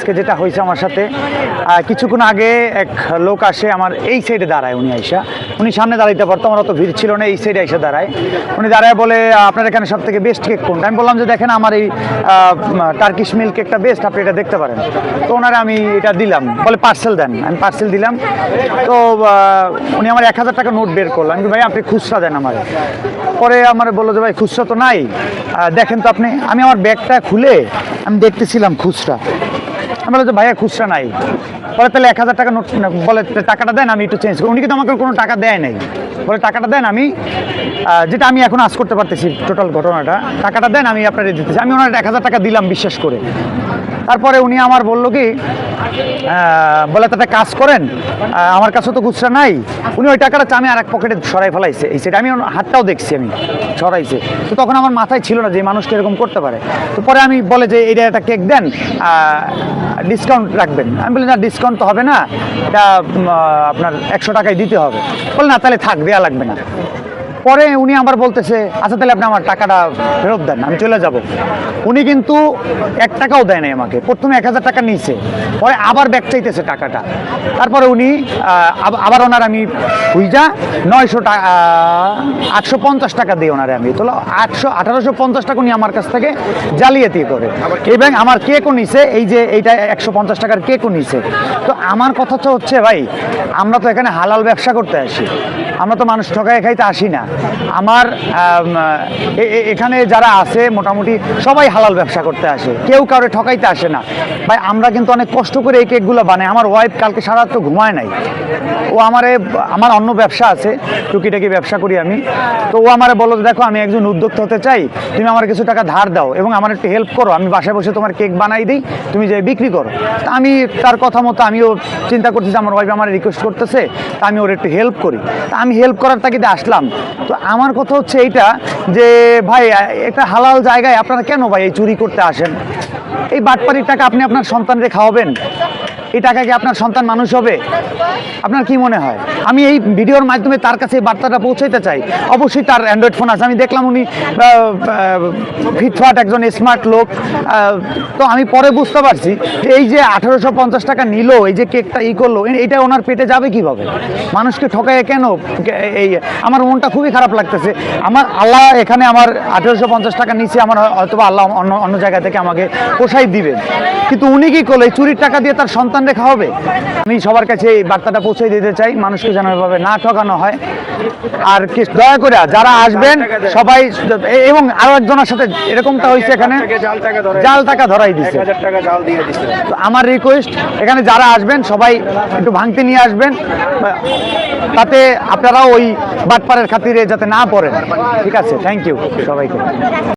আজকে যেটা হয়েছে আমার সাথে কিছুক্ষণ আগে এক লোক আসে আমার এই সাইডে দাঁড়ায়, উনি আইসা। উনি সামনে দাঁড়াইতে পারতো, আমার অত ভিড় ছিল না, এই সাইডে এসে দাঁড়ায়। উনি দাঁড়ায় বলে, আপনার এখানে সব থেকে বেস্ট কেক কোনটা? আমি বললাম যে, দেখেন, আমার এই টার্কিশ মিল্ক কেকটা বেস্ট আপনি এটা দেখতে পারেন। তো ওনারা আমি এটা দিলাম, বলে পার্সেল দেন। আমি পার্সেল দিলাম। তো উনি আমার এক হাজার টাকা নোট বের করল। আমি ভাই, আপনি খুচরা দেন আমার। পরে আমার বলল যে, ভাই, খুচরা তো নাই। দেখেন তো আপনি, আমি আমার ব্যাগটা খুলে আমি দেখতেছিলাম খুচরা। বললাম যে ভাইয়া খুচরা নাই। পরে তাহলে এক হাজার টাকা নোট বলে টাকাটা দেন, আমি একটু চেঞ্জ করি। উনি কিন্তু আমাকে কোনো টাকা দেয় নাই। বলে, টাকাটা দেন, আমি যেটা আমি এখন আজ করতে পারতেছি টোটাল ঘটনাটা, টাকাটা দেন, আমি আপনার দিতেছি। আমি ওনার এক হাজার টাকা দিলাম বিশ্বাস করে। তারপরে উনি আমার বলল কি বলে, তাতে কাজ করেন আমার কাছে তো খুচরা নাই। উনি ওই টাকাটা আমি আর এক পকেটে সরাই ফেলাইছে। এই সেটা আমি হাতটাও দেখছি আমি, সরাইছে। তো তখন আমার মাথায় ছিল না যে এই মানুষটা এরকম করতে পারে। তো পরে আমি বলে যে এটা একটা কেক দেন ডিসকাউন্ট রাখবেন। আমি বলি, না ডিসকাউন্ট তো হবে না, এটা আপনার একশো টাকায় দিতে হবে। বলে না, তাহলে থাক দেওয়া লাগবে না। পরে উনি আবার বলতেছে আচ্ছা তাহলে আপনি আমার টাকাটা ফেরত দেন, আমি চলে যাব। উনি কিন্তু এক টাকাও দেয় নাই আমাকে, প্রথমে এক হাজার টাকা নিয়েছে, পরে আবার ব্যাক চাইতেছে টাকাটা। তারপরে উনি আবার ওনার আমি হুইজা নয়শো টাকা আটশো পঞ্চাশ টাকা দিই ওনারে আমি, তো আটশো, আঠারোশো পঞ্চাশ টাকা উনি আমার কাছ থেকে জালিয়াতি করে। এবং আমার কেকও নিছে, এই যে এইটা একশো পঞ্চাশ টাকার কেকও নিছে। তো আমার কথা তো হচ্ছে, ভাই, আমরা তো এখানে হালাল ব্যবসা করতে আসি। আমরা তো মানুষ ঠকায় খাইতে আসি না। আমার এখানে যারা আছে মোটামুটি সবাই হালাল ব্যবসা করতে আসে। কেউ কাউরে ঠকাইতে আসে না। ভাই আমরা কিন্তু অনেক কষ্ট করে এই কেকগুলো বানাই। আমার ওয়াইফ কালকে সারা তো ঘুমায় নাই। ও আমারে আমার অন্য ব্যবসা আছে। টুকিটাকি ব্যবসা করি আমি। তো ও আমারে বলল যে, দেখো আমি একজন উদ্যোক্তা হতে চাই। তুমি আমার কিছু টাকা ধার দাও এবং আমার একটু হেল্প করো। আমি বাসায় বসে তোমার কেক বানাই দিই। তুমি যে বিক্রি করো। তা আমি তার কথা মতো আমিও চিন্তা করছি যে আমার ওয়াইফ আমার রিকোয়েস্ট করতেছে। তা আমি ওর একটু হেল্প করি। তা আমি হেল্প করার তাগিদে আসলাম। তো আমার কথা হচ্ছে এইটা যে, ভাই, একটা হালাল জায়গায় আপনারা কেন ভাই এই চুরি করতে আসেন? এই বাটপাড়ির টাকা আপনি আপনার সন্তানকে খাওয়াবেন? এই টাকা কি আপনার সন্তান মানুষ হবে? আপনার কি মনে হয়? আমি এই ভিডিওর মাধ্যমে তার কাছে এই বার্তাটা পৌঁছাইতে চাই। অবশ্যই তার অ্যান্ড্রয়েড ফোন আছে। আমি দেখলাম উনি ফিটফাট একজন স্মার্ট লোক। তো আমি পরে বুঝতে পারছি এই যে আঠারোশো পঞ্চাশ টাকা নিল, এই যে কেকটা ই করল এটা ওনার পেটে যাবে কীভাবে? মানুষকে ঠকায় কেন? এই, আমার মনটা খুবই খারাপ লাগতেছে। আমার আল্লাহ এখানে আমার আঠারোশো পঞ্চাশ টাকা নিচে আমার হয়তো আল্লাহ অন্য অন্য জায়গা থেকে আমাকে পোষাই দিবে কিন্তু উনি কি করল? এই চুরির টাকা দিয়ে তার সন্তান রেখা হবে? আমি সবার কাছে এই বার্তাটা পৌঁছে দিতে চাই, মানুষকে যেন এভাবে না ঠকানো হয়। আর কি, দয়া করে, যারা আসবেন, সবাই, এবং আরও একজনের সাথে এরকমটা হয়েছে এখানে, জাল টাকা ধরে ধরাই দিচ্ছে তো আমার রিকোয়েস্ট এখানে যারা আসবেন, সবাই একটু ভাঙতে নিয়ে আসবেন, তাতে আপনারাও ওই বাটপাড়ের খাতিরে যাতে না পড়েন। ঠিক আছে থ্যাংক ইউ সবাইকে।